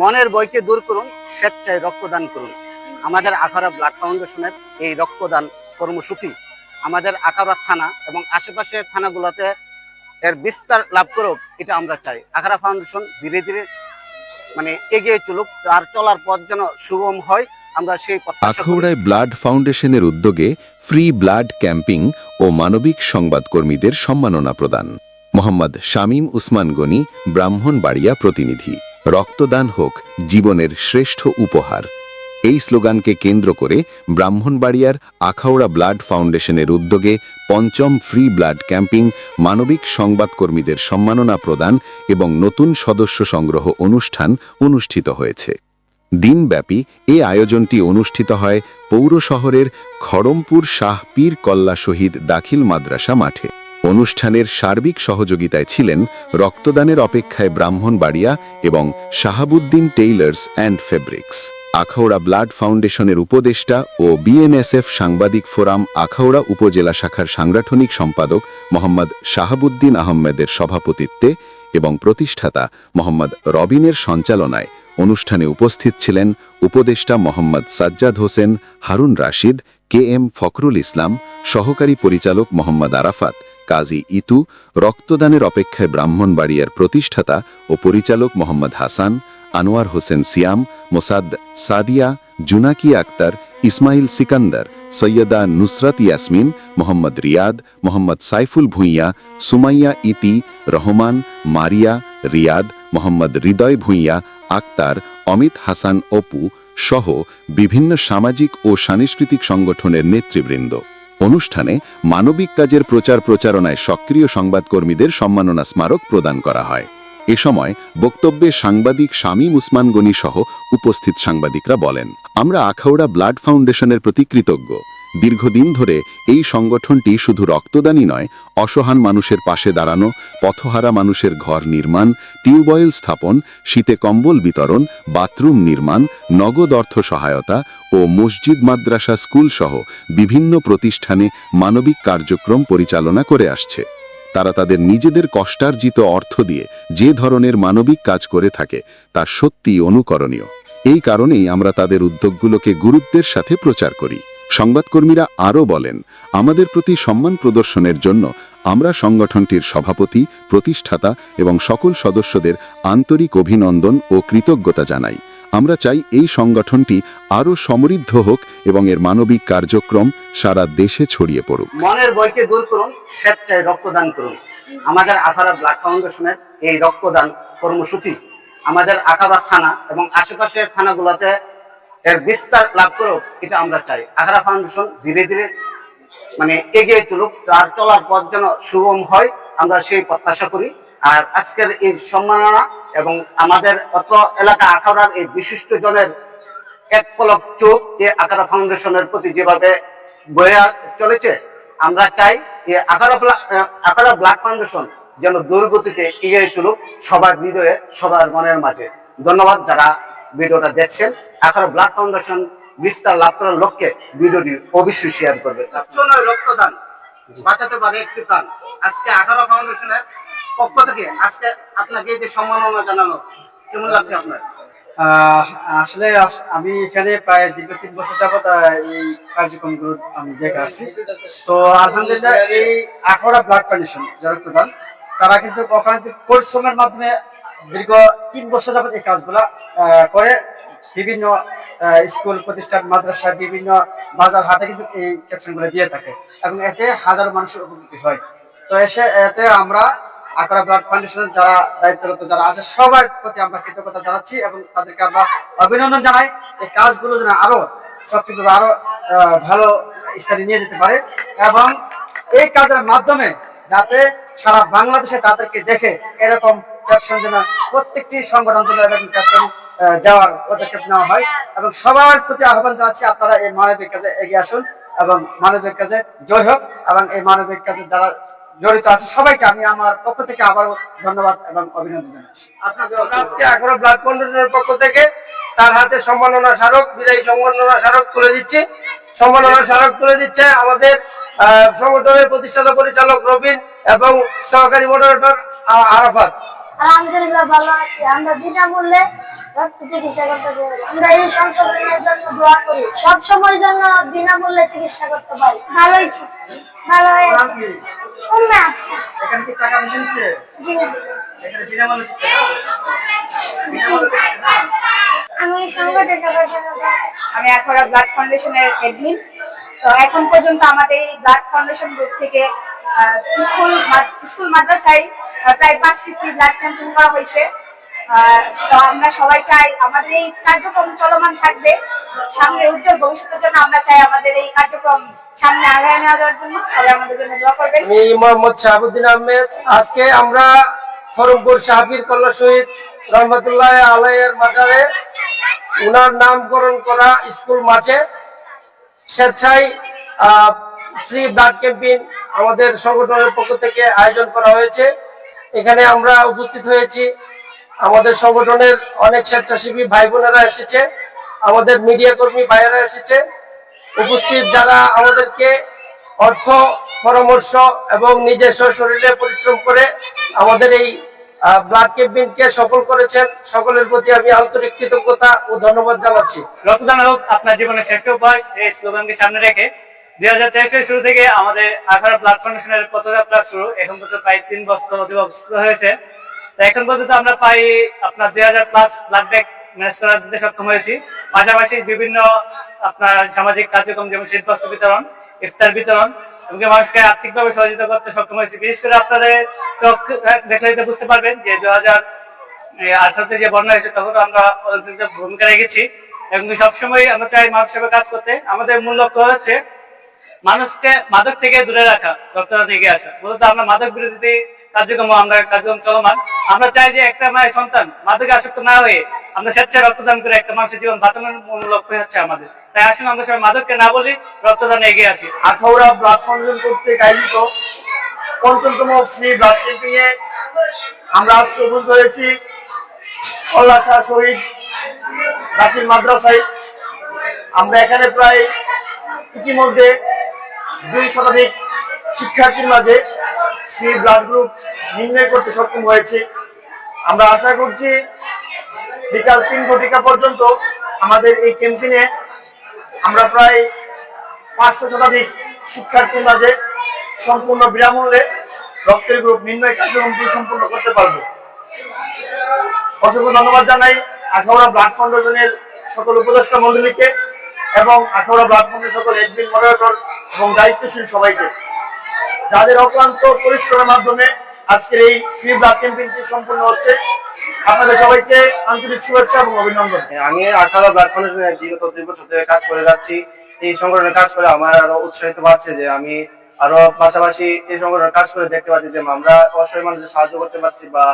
মনের বইকে দূর করুন, স্বেচ্ছায় রক্তদান করুন। আমাদের আখাড়া ব্লাড ফাউন্ডেশনের এই রক্তদান কর্মসূচি আমাদের আখাড়া থানা এবং আশেপাশের থানাগুলোতে এর বিস্তার লাভ করুক এটা আমরা চাই। আখাড়া ফাউন্ডেশন ধীরে ধীরে মানে এগিয়ে চলুক আর চলার পথ যেন সুগম হয়, আমরা সেই আখাউড়ায় ব্লাড ফাউন্ডেশনের উদ্যোগে ফ্রি ব্লাড ক্যাম্পিং ও মানবিক সংবাদকর্মীদের সম্মাননা প্রদান। মোহাম্মদ শামীম উসমান গনি, ব্রাহ্মণবাড়িয়া প্রতিনিধি। রক্তদান হোক জীবনের শ্রেষ্ঠ উপহার। এই স্লোগানকে কেন্দ্র করে ব্রাহ্মণবাড়িয়ার আখাউড়া ব্লাড ফাউন্ডেশনের উদ্যোগে পঞ্চম ফ্রি ব্লাড ক্যাম্পিং মানবিক সংবাদকর্মীদের সম্মাননা প্রদান এবং নতুন সদস্য সংগ্রহ অনুষ্ঠান অনুষ্ঠিত হয়েছে। দিনব্যাপী এই আয়োজনটি অনুষ্ঠিত হয় পৌর শহরের খড়মপুর শাহ পীর কল্লা শহীদ দাখিল মাদ্রাসা মাঠে। অনুষ্ঠানের সার্বিক সহযোগিতায় ছিলেন রক্তদানের অপেক্ষায় ব্রাহ্মণবাড়িয়া এবং Shahabuddin tailors and fabrics. Akhaura blood ফাউন্ডেশনের উপদেষ্টা ও বিএনএসএফ সাংবাদিক ফোরাম আখাউড়া উপজেলা শাখার সাংগঠনিক সম্পাদক মোহাম্মদ শাহাবুদ্দিন আহমেদের সভাপতিত্বে এবং প্রতিষ্ঠাতা মোহাম্মদ রবিনের সঞ্চালনায় অনুষ্ঠানে উপস্থিত ছিলেন উপদেষ্টা মোহাম্মদ সাজ্জাদ হোসেন, হারুন রাশিদ, কে এম ফখরুল ইসলাম, সহকারী পরিচালক মোহাম্মদ আরাফাত কাজী ইতু রক্তদানের অপেক্ষায় ব্রাহ্মণবাড়িয়ার প্রতিষ্ঠাতা ও পরিচালক মোহাম্মদ হাসান, আনোয়ার হোসেন সিয়াম, মোসাদ সাদিয়া, জুনাকি আক্তার, ইসমাইল সিকান্দার, সৈয়দা নুসরাত ইয়াসমিন, মোহাম্মদ রিয়াদ, মোহাম্মদ সাইফুল ভুঁইয়া, সুমাইয়া ইতি, রহমান, মারিয়া, রিয়াদ, মোহাম্মদ হৃদয় ভুঁইয়া, আক্তার, অমিত হাসান অপু সহ বিভিন্ন সামাজিক ও সাংস্কৃতিক সংগঠনের নেতৃবৃন্দ। অনুষ্ঠানে মানবিক কাজের প্রচার প্রচারণায় সক্রিয় সংবাদকর্মীদের সম্মাননা স্মারক প্রদান করা হয়। এ সময় বক্তব্যে সাংবাদিক শামীম উসমান গনি সহ উপস্থিত সাংবাদিকরা বলেন, আমরা আখাউড়া ব্লাড ফাউন্ডেশনের প্রতি কৃতজ্ঞ। দীর্ঘদিন ধরে এই সংগঠনটি শুধু রক্তদানই নয়, অসহান মানুষের পাশে দাঁড়ানো, পথহারা মানুষের ঘর নির্মাণ, টিউবওয়েল স্থাপন, শীতে কম্বল বিতরণ, বাথরুম নির্মাণ, নগদ অর্থ সহায়তা ও মসজিদ মাদ্রাসা স্কুল সহ বিভিন্ন প্রতিষ্ঠানে মানবিক কার্যক্রম পরিচালনা করে আসছে। তারা তাদের নিজেদের কষ্টার্জিত অর্থ দিয়ে যে ধরনের মানবিক কাজ করে থাকে, তা সত্যিই অনুকরণীয়। এই কারণেই আমরা তাদের উদ্যোগগুলোকে গুরুত্বের সাথে প্রচার করি। সংবাদকর্মীরা আরও বলেন, আমাদের প্রতি সম্মান প্রদর্শনের জন্য আমরা সংগঠনটির সভাপতি, প্রতিষ্ঠাতা এবং সকল সদস্যদের আন্তরিক অভিনন্দন ও কৃতজ্ঞতা জানাই। আমরা চাই এই সংগঠনটি আরও সমৃদ্ধ হোক এবং এর মানবিক কার্যক্রম সারা দেশে ছড়িয়ে পড়ুক। মনের বইকে দূর করুন, স্বেচ্ছায় রক্তদান করুন। আমাদের আখাড়া ব্লাড ফাউন্ডেশনের এই রক্তদান কর্মসূচি, আমাদের আখাড়া থানা এবং আশেপাশের থানাগুলোতে এর বিস্তার লাভ করুক এটা আমরা চাই। আখাড়া ফাউন্ডেশন ধীরে ধীরে মানে এগিয়ে চলুক আর চলার পথ যেন সুগম হয় আমরা সেই প্রত্যাশা করি। আর আজকের এই সম্মাননা এবং আমাদের অত এলাকা আখাড়ার এই বিশিষ্ট জনের এক পলক চোখ যে আকারা ফাউন্ডেশনের প্রতি যেভাবে বয়ে চলেছে আমরা চাই যে আহ, আকারা ব্লাড ফাউন্ডেশন যেন দুর্গতিতে এগিয়ে চলুক সবার হৃদয়ে সবার মনের মাঝে। ধন্যবাদ যারা ভিডিওটা দেখছেন। আকারা ব্লাড ফাউন্ডেশন বিস্তার লাভ করার লক্ষ্যে ভিডিওটি অবশ্যই শেয়ার করবে। রক্তদান বাঁচাতে পারে একটি প্রাণ। আজকে আকারা ফাউন্ডেশনের পক্ষ থেকে আজকে আপনাকে যে সম্মাননা জানানো কেমন লাগছে আপনার? আসলে আমি এখানে প্রায় দীর্ঘ তিন বছর আহ, এই কার্যক্রমগুলো আমি দেখে আসছি। তো আলহামদুলিল্লাহ এই আখড়া ব্লাড ফাউন্ডেশন যারা প্রধান তারা কিন্তু অকারান্তিক পরিশ্রমের মাধ্যমে দীর্ঘ তিন বছর যাবত এই কাজগুলা করে। বিভিন্ন স্কুল, প্রতিষ্ঠান, মাদ্রাসা, বিভিন্ন বাজার হাটে কিন্তু এই ক্যাপশনগুলো দিয়ে থাকে এবং এতে হাজারো মানুষের উপকৃত হয়। তো এসে এতে আমরা আকরা ব্লাড ফাউন্ডেশনের যারা দায়িত্বরত যারা আছে, সবার প্রতি আমরা কৃতজ্ঞতা জানাচ্ছি এবং তাদেরকে আমরা অভিনন্দন জানাই। এই কাজগুলো যেন আরও সবচেয়ে আরও ভালো স্থানে নিয়ে যেতে পারে এবং এই কাজের মাধ্যমে যাতে সারা বাংলাদেশে তাদেরকে দেখে এরকম ক্যাপশন যেন প্রত্যেকটি সংগঠন যেন এরকম ক্যাপশন দেওয়ার পদক্ষেপ নেওয়া হয় এবং সবার প্রতি আহ্বান জানাচ্ছি আপনারা এই মানবিক কাজে এগিয়ে আসুন এবং মানবিক কাজে জয় হোক এবং এই মানবিক কাজে যারা জড়িত আছে সবাইকে আমি আমার পক্ষ থেকে আবারও ধন্যবাদ এবং অভিনন্দন জানাচ্ছি। আপনাকে আজকে আগ্রহ ব্লাড ফাউন্ডেশনের পক্ষ থেকে তার হাতে সম্মাননা স্মারক বিদায়ী সম্মাননা স্মারক তুলে দিচ্ছি। সম্মাননা স্মারক তুলে দিচ্ছে আমাদের আহ, সংগঠনের প্রতিষ্ঠাতা পরিচালক রবিন এবং সহকারী মডারেটর আরাফাত। আলহামদুলিল্লাহ ভালো আছি। আমরা বিনামূল্যে রক্ত চিকিৎসা করতেছি আমরা এই জন্য দোয়া করি। সব সময় জন্য বিনামূল্যে চিকিৎসা করতে পারি। ভালো হয়েছে ভালো নাম উম্মে আছে এখানে কি টাকা পয়সা নিচ্ছে? জি। এখানে বিনামূল্যে দিচ্ছে না? বিনামূল্যে দিচ্ছে না? আমি সংগঠন সদস্য আমি আখড়া ব্লাড ফাউন্ডেশনের অ্যাডমিন তো এখন পর্যন্ত আমাদের এই ব্লাড ফাউন্ডেশন গ্রুপ থেকে স্কুল স্কুল মাদ্রাসায় প্রায় পাঁচটি ফ্রি ব্লাড ক্যাম্পিং করা হয়েছে। তো আমরা সবাই চাই আমাদের এই কার্যক্রম চলমান থাকবে। সামনে উজ্জ্বল ভবিষ্যতের জন্য আমরা চাই আমাদের এই কার্যক্রম সামনে আগায় নেওয়ার জন্য। সবাই আমাদের জন্য দোয়া করবেন। আমি মোহাম্মদ শাহাবুদ্দিন আহমেদ। আজকে আমরা ফরমপুর কল্লা শহীদ রহমতুল্লাহ আলাইয়ের মাজারে উনার নামকরণ করা স্কুল মাঠে স্বেচ্ছায় ফ্রি ব্লাড ক্যাম্পেইন আমাদের সংগঠনের পক্ষ থেকে আয়োজন করা হয়েছে। এখানে আমরা উপস্থিত হয়েছি। আমাদের সংগঠনের অনেক স্বেচ্ছাসেবী ভাই বোনেরা এসেছে, আমাদের মিডিয়া কর্মী ভাইয়েরা এসেছে। উপস্থিত যারা আমাদেরকে অর্থ পরামর্শ এবং নিজস্ব শরীরে পরিশ্রম করে আমাদের এই ব্লাড ক্যাম্পেইনকে সফল করেছেন, সকলের প্রতি আমি আন্তরিক কৃতজ্ঞতা ও ধন্যবাদ জানাচ্ছি। রক্তদান হোক আপনার জীবনের শ্রেষ্ঠ উপায় এই স্লোগানকে সামনে রেখে দুই হাজার তেইশের শুরু থেকে আমাদের আখাড়া ব্লাড ফাউন্ডেশনের পথযাত্রা শুরু। এখন পর্যন্ত প্রায় তিন বছর অতিবাহিত হয়েছে। এখন পর্যন্ত আমরা প্রায় আপনার দুই হাজার প্লাস ব্লাড ব্যাগ ম্যানেজ করা দিতে সক্ষম হয়েছি। পাশাপাশি বিভিন্ন আপনার সামাজিক কার্যক্রম যেমন শীতবস্ত্র বিতরণ, ইফতার বিতরণ এমনকি মানুষকে আর্থিকভাবে সহযোগিতা করতে সক্ষম হয়েছি। বিশেষ করে আপনাদের চোখ দেখলে বুঝতে পারবেন যে দু হাজার আঠারোতে যে বন্যা হয়েছে, তখন আমরা ভূমিকা রেখেছি এবং সবসময় আমরা চাই মানুষ সেবা কাজ করতে। আমাদের মূল লক্ষ্য হচ্ছে মানুষকে মাদক থেকে দূরে রাখা রক্তদান এগিয়ে আসা। মূলত আমরা মাদক বিরোধী কার্যক্রম, আমরা কার্যক্রম চলমান। আমরা চাই যে একটা মায়ের সন্তান মাদকে আসক্ত না হয়ে আমরা স্বেচ্ছায় রক্তদান করে একটা মানুষের জীবন বাঁচানোর মূল লক্ষ্য হচ্ছে আমাদের। তাই আসুন আমরা সবাই মাদককে না বলি, রক্তদানে এগিয়ে আসি। আখাউড়া ব্লাড ফাউন্ডেশন কর্তৃক আয়োজিত পঞ্চমতম ফ্রি ব্লাড ক্যাম্পিং এ আমরা আজকে উপস্থিত হয়েছি কল্লাশা শহীদ দাখিল মাদ্রাসায়। আমরা এখানে প্রায় ইতিমধ্যে দুই শতাধিক শিক্ষার্থীর মাঝে ফ্রি ব্লাড গ্রুপ নির্ণয় করতে সক্ষম হয়েছে। আমরা আশা করছি বিকাল তিন ঘটিকা পর্যন্ত আমাদের এই ক্যাম্পেইনে আমরা প্রায় পাঁচশো শতাধিক শিক্ষার্থীর মাঝে সম্পূর্ণ বিনামূল্যে রক্তের গ্রুপ নির্ণয় কার্যক্রমটি সম্পূর্ণ করতে পারব। অসংখ্য ধন্যবাদ জানাই আখাউড়া ব্লাড ফাউন্ডেশনের সকল উপদেষ্টা মন্ডলীকে এবং আখাউড়া ব্লাড ফাউন্ডেশন সকল এডমিন মডারেটর এবং দায়িত্বশীল সবাইকে। যাদের অক্লান্ত পরিশ্রমের মাধ্যমে আজকের এই ফ্রি ব্লাড ক্যাম্পেইনটি সম্পূর্ণ হচ্ছে, আপনাদের সবাইকে আন্তরিক শুভেচ্ছা এবং অভিনন্দন। আমি আঠারো ব্লাড ফাউন্ডেশনে বিগত দুই বছর ধরে কাজ করে যাচ্ছি। এই সংগঠনের কাজ করে আমার আরও উৎসাহিত পাচ্ছে যে আমি আরও পাশাপাশি এই সংগঠনের কাজ করে দেখতে পাচ্ছি যে আমরা অসহায় মানুষের সাহায্য করতে পারছি বা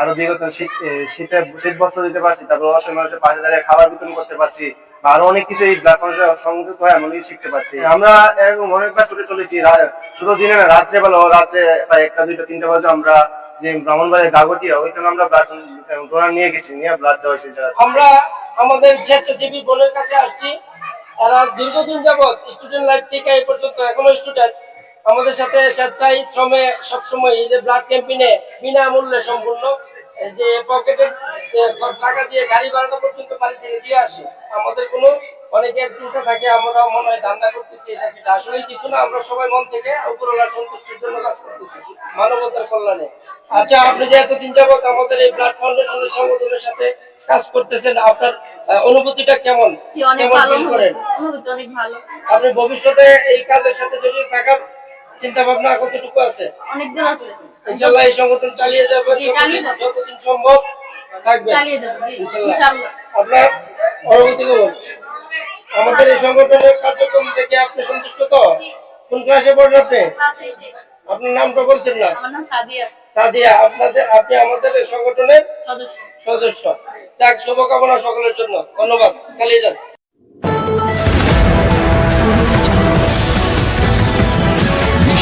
আরও বিগত শীত শীতে বস্ত্র দিতে পারছি, তারপর অসহায় মানুষের পাশে দাঁড়িয়ে খাবার বিতরণ করতে পারছি আরও অনেক কিছু এই ফাউন্ডেশনের সংযুক্ত হয় এমনই শিখতে পারছি। আমরা এরকম অনেকবার ছুটে চলেছি শুধু দিনে না, রাত্রে বেলা রাত্রে প্রায় একটা, দুইটা, তিনটা বাজে আমরা যে ব্রাহ্মণবাড়ির গাগটিয়া ওইখানে আমরা ব্লাড নিয়ে গেছি, নিয়ে ব্লাড দেওয়া হয়েছে আমরা আমাদের স্বেচ্ছাসেবী বোনের কাছে আসছি। তারা দীর্ঘদিন যাবৎ স্টুডেন্ট লাইফ থেকে এই পর্যন্ত এখনও স্টুডেন্ট আমাদের সাথে স্বেচ্ছায় শ্রমে সবসময় এই যে ব্লাড ক্যাম্পিনে বিনামূল্যে সম্পূর্ণ যে পকেটে টাকা দিয়ে গাড়ি ভাড়াটা পর্যন্ত বাড়ি থেকে দিয়ে আসে আমাদের কোনো অনেকের চিন্তা থাকে আমরা মনে হয় ধান্দা করতেছি এটা সেটা আসলে কিছু না আমরা সবাই মন থেকে উপরওয়ালার সন্তুষ্টির জন্য কাজ করতেছি মানবতার কল্যাণে। আচ্ছা আপনি যে এতদিন যাবত আমাদের এই ব্লাড ফাউন্ডেশনের সংগঠনের সাথে কাজ করতেছেন আপনার অনুভূতিটা কেমন? কেমন ভালো করেন? অনেক ভালো। আপনি ভবিষ্যতে এই কাজের সাথে জড়িত থাকার চিন্তা ভাবনা কতটুকু আছে? অনেক দিন আছে। ইনশাল্লাহ এই সংগঠন চালিয়ে চালিয়ে যতদিন- সম্ভব থাকবে। চালিয়ে যাব ইনশাআল্লাহ। আপনার অনুভূতি কেমন আমাদের এই সংগঠনের কার্যক্রম থেকে আপনি সন্তুষ্ট তো? কোন ক্লাসে পড়েন আপনি? আপনার নামটা বলছেন না? আমার নাম সাদিয়া। সাদিয়া আপনাদের আপনি আমাদের এই সংগঠনের সদস্য। সদস্য। যাক শুভকামনা সকলের জন্য। ধন্যবাদ। চালিয়ে যান।